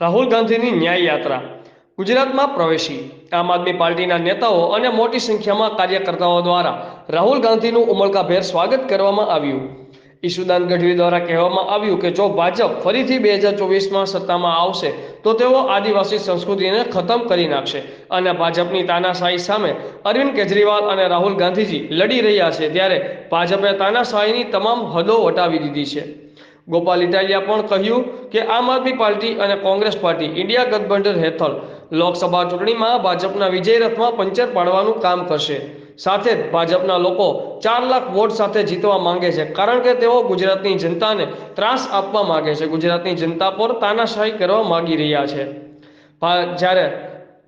રાહુલ ગાંધીની ન્યાય યાત્રા. ગુજરાતમાં પ્રવેશી. આમ આદમી પાર્ટીના નેતાઓ અને મોટી સંખ્યામાં કાર્યકર્તાઓ દ્વારા રાહુલ ગાંધીનું ઉમળકાભેર સ્વાગત કરવામાં આવ્યું. ઈશુદાન ગઢવી દ્વારા કહેવામાં આવ્યું કે જો ભાજપ ફરીથી બે હજાર ચોવીસમાં સત્તામાં આવશે, તો તેઓ આદિવાસી સંસ્કૃતિને ખતમ કરી નાખશે અને ભાજપની તાનાશાહી સામે અરવિંદ કેજરીવાલ અને રાહુલ ગાંધીજી લડી રહ્યા છે, ત્યારે ભાજપે તાનાશાહીની તમામ હદો વટાવી દીધી છે. ગોપાલ ઇટાલિયા પણ કહ્યું કે આમ આદમી પાર્ટી અને કોંગ્રેસ પાર્ટી ઇન્ડિયા ગઠબંધન હેઠળ લોકસભા ચૂંટણીમાં ભાજપના વિજય રથમાં પંચર પાડવાનું કામ કરશે. સાથે જ ભાજપના લોકો ચાર લાખ વોટ સાથે જીતવા માંગે છે. કારણ કે તેઓ ગુજરાતની જનતાને ત્રાસ આપવા માંગે છે. ગુજરાતની જનતા પર તાનાશાહી કરવા માંગી રહ્યા છે. જ્યારે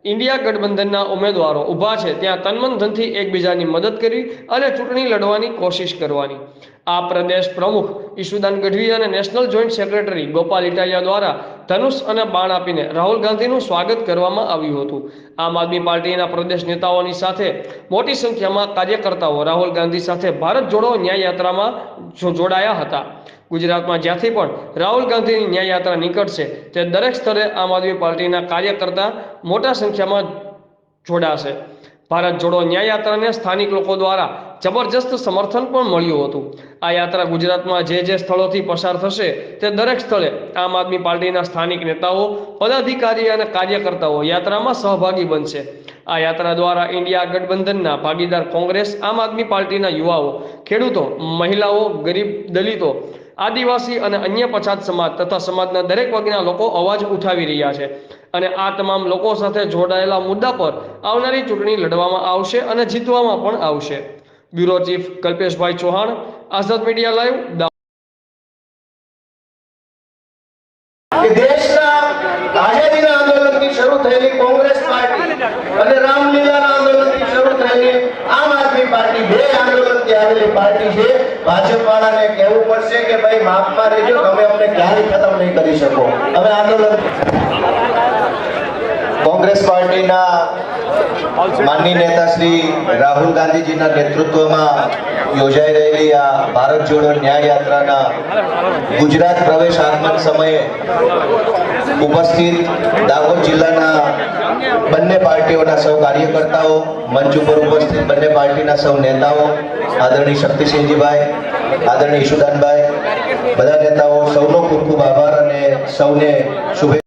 ઇન્ડિયા ગઠબંધનના ઉમેદવારો ઊભા છે, ત્યાં તનમન ધનથી એકબીજાની મદદ કરવી અને ચૂંટણી લડવાની કોશિશ કરવાની. આ પ્રદેશ પ્રમુખ ઈશુદાન ગઢવી અને national joint secretary Gopal Italia દ્વારા ધનુષ અને બાણ આપીને રાહુલ ગાંધીનું સ્વાગત કરવામાં આવ્યું હતું. આમ આદમી પાર્ટીના પ્રદેશ નેતાઓની સાથે મોટી સંખ્યામાં કાર્યકર્તાઓ રાહુલ ગાંધી સાથે ભારત જોડો ન્યાય યાત્રામાં જોડાયા હતા. ગુજરાતમાં જ્યાંથી પણ રાહુલ ગાંધીની ન્યાય યાત્રા નીકળશે, તે દરેક સ્તરે આમ આદમી પાર્ટીના કાર્યકર્તા મોટા સંખ્યામાં જોડાશે. ભારત જોડો ન્યાય યાત્રાને સ્થાનિક લોકો દ્વારા જબરજસ્ત સમર્થન પણ મળ્યું હતું. આ યાત્રા ગુજરાતમાં જે જે સ્થળોથી પસાર થશે તે દરેક સ્થળે આમ આદમી પાર્ટીના સ્થાનિક નેતાઓ, પદાધિકારી અને કાર્યકર્તાઓ યાત્રામાં સહભાગી બનશે. આ યાત્રા દ્વારા ઇન્ડિયા ગઠબંધનના ભાગીદાર કોંગ્રેસ, આમ આદમી પાર્ટીના યુવાઓ, ખેડૂતો, મહિલાઓ, ગરીબ દલિતો, આદિવાસી અને અન્ય પછાત સમાજ તથા સમાજના દરેક વર્ગના લોકો અવાજ ઉઠાવી રહ્યા છે. અને આ તમામ લોકો સાથે જોડાયેલા મુદ્દા પર આવનારી ચૂંટણી લડવામાં આવશે અને જીતવામાં પણ આવશે. Bureau chief Kalpeshbhai Chauhan, Azad media live દેશના આઝાદીના આંદોલનથી શરૂ પાર્ટી બે આંદોલનથી પાર્ટી ભાજપ વાળાને કહેવું પડશે કે ભાઈ માફમાં રહેજો, તમે અમને ક્યારેય ખતમ નહીં કરી શકો. હવે આંદોલન પાર્ટીના માનની નેતા શ્રી રાહુલ ગાંધીજીના નેતૃત્વમાં યોજાઈ રહેલી આ ભારત જોડો ન્યાય યાત્રાના ગુજરાત પ્રવેશ આગમન સમયે ઉપસ્થિત દાહોદ જિલ્લાના બંને પાર્ટીઓના સૌ કાર્યકર્તાઓ, મંચ ઉપર ઉપસ્થિત બંને પાર્ટીના સૌ નેતાઓ, આદરણીય શક્તિસિંહજીભાઈ, આદરણીય ઈશુદાનભાઈ, બધા નેતાઓ, સૌનો ખૂબ ખૂબ આભાર અને સૌને શુભે